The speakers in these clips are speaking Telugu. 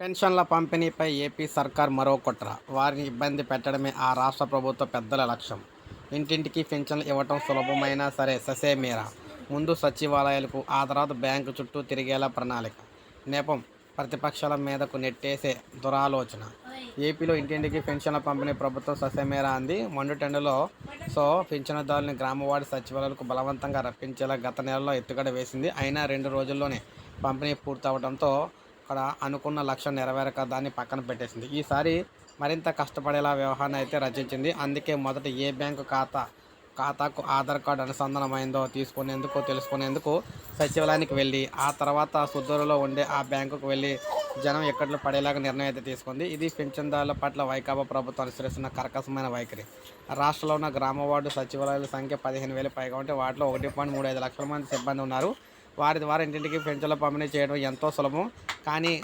పెన్షన్ల పంపిణీపై ఏపీ సర్కార్ మరో కుట్ర. వారిని ఇబ్బంది పెట్టడమే ఆ రాష్ట్ర ప్రభుత్వ పెద్దల లక్ష్యం. ఇంటింటికి పెన్షన్లు ఇవ్వటం సులభమైనా సరే ససేమీరా. ముందు సచివాలయాలకు ఆ తర్వాత బ్యాంకు చుట్టూ తిరిగేలా ప్రణాళిక. నేపం ప్రతిపక్షాల మీదకు నెట్టేసే దురాలోచన. ఏపీలో ఇంటింటికి పెన్షన్ల పంపిణీ ప్రభుత్వం ససేమేరా అంది. మండుటెండలో సో పింఛనదారుని గ్రామవాడి సచివాలయాలకు బలవంతంగా రప్పించేలా గత నెలలో ఎత్తుగడ వేసింది. అయినా రెండు రోజుల్లోనే పంపిణీ పూర్తవడంతో అక్కడ అనుకున్న లక్ష్యం నెరవేరక దాన్ని పక్కన పెట్టేసింది. ఈసారి మరింత కష్టపడేలా వ్యవహారాన్ని అయితే రచించింది. అందుకే మొదట ఏ బ్యాంకు ఖాతా ఖాతాకు ఆధార్ కార్డు అనుసంధానమైందో తీసుకునేందుకు తెలుసుకునేందుకు సచివాలయానికి వెళ్ళి ఆ తర్వాత సుద్దూరులో ఉండే ఆ బ్యాంకుకు వెళ్ళి జనం ఎక్కట్లో పడేలాగా నిర్ణయం అయితే తీసుకుంది. ఇది పింఛన్దారుల పట్ల వైకాపా ప్రభుత్వం అనుసరిస్తున్న కర్కశమైన వైఖరి. రాష్ట్రంలో ఉన్న గ్రామ వార్డు సచివాలయాల సంఖ్య పదిహేను వేలు పైగా ఉంటే వాటిలో ఒకటి పాయింట్ మూడు ఐదు లక్షల మంది సిబ్బంది ఉన్నారు. వారి ద్వారా ఇంటింటికి పెన్షన్ల పంపిణీ చేయడం ఎంతో సులభం. కానీ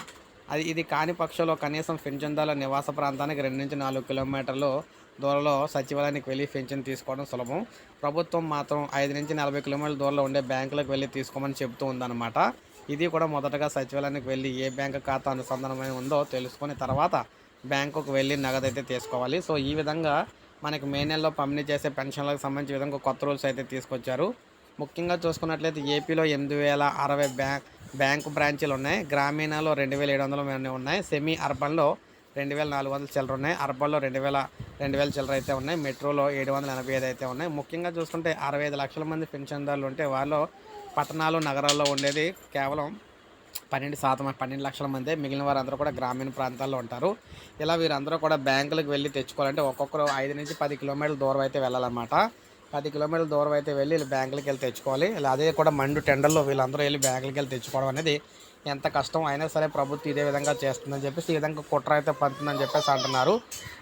అది ఇది కాని పక్షంలో కనీసం పెన్షన్దారుల నివాస ప్రాంతానికి రెండు నుంచి నాలుగు కిలోమీటర్లు దూరంలో సచివాలయానికి వెళ్ళి పెన్షన్ తీసుకోవడం సులభం. ప్రభుత్వం మాత్రం ఐదు నుంచి నలభై కిలోమీటర్ల దూరంలో ఉండే బ్యాంకులకు వెళ్ళి తీసుకోమని చెబుతూ ఉందన్నమాట. ఇది కూడా మొదటగా సచివాలయానికి వెళ్ళి ఏ బ్యాంకు ఖాతా అనుసంధానమై ఉందో తెలుసుకుని తర్వాత బ్యాంకుకు వెళ్ళి నగదు అయితే తీసుకోవాలి. సో ఈ విధంగా మనకి మే నెలలో పంపిణీ చేసే పెన్షన్లకు సంబంధించి విధంగా కొత్త రూల్స్ అయితే తీసుకొచ్చారు. ముఖ్యంగా చూసుకున్నట్లయితే ఏపీలో ఎనిమిది వేల అరవై బ్యాంక్ బ్యాంకు బ్రాంచీలు ఉన్నాయి. గ్రామీణలో రెండు వేల ఏడు వందల మంది ఉన్నాయి. సెమీ అర్బన్లో రెండు వేల నాలుగు వందల చిల్లర ఉన్నాయి. అర్బన్లో రెండు వేల రెండు వేల చిల్లర అయితే ఉన్నాయి. మెట్రోలో ఏడు వందల ఎనభై ఐదు అయితే ఉన్నాయి. ముఖ్యంగా చూసుకుంటే అరవై ఐదు లక్షల మంది పెన్షన్దారులు ఉంటే వాళ్ళు పట్టణాలు నగరాల్లో ఉండేది కేవలం పన్నెండు శాతం పన్నెండు లక్షల మంది. మిగిలిన వారందరూ కూడా గ్రామీణ ప్రాంతాల్లో ఉంటారు. ఇలా వీరందరూ కూడా బ్యాంకులకు వెళ్ళి తెచ్చుకోవాలంటే ఒక్కొక్కరు ఐదు నుంచి పది కిలోమీటర్ల దూరం అయితే వెళ్ళాలన్నమాట. పది కిలోమీటర్ల దూరం అయితే వెళ్ళి వీళ్ళు బ్యాంకులకి వెళ్ళి తెచ్చుకోవాలి. ఇలా అదే కూడా మండు టెండర్లో వీళ్ళందరూ వెళ్ళి బ్యాంకులకి వెళ్ళి తెచ్చుకోవడం అనేది ఎంత కష్టం అయినా సరే ప్రభుత్వం ఇదే విధంగా చేస్తుందని చెప్పేసి ఈ విధంగా కుట్ర అయితే పంతుందని చెప్పేసి అంటున్నారు.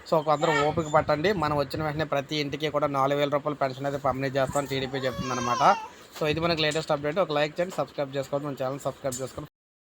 సో కొందరు ఓపిక పట్టండి. మనం వచ్చిన వెంటనే ప్రతి ఇంటికి కూడా నాలుగు వేల రూపాయల పెన్షన్ అయితే పంపిణీ చేస్తామని టీడీపీ చెప్తుందన్నమాట. సో ఇది మనకి లేటెస్ట్ అప్డేట్. ఒక లైక్ చేయండి సబ్స్క్రైబ్ చేసుకోండి మన ఛానల్ సబ్స్క్రైబ్ చేసుకోండి.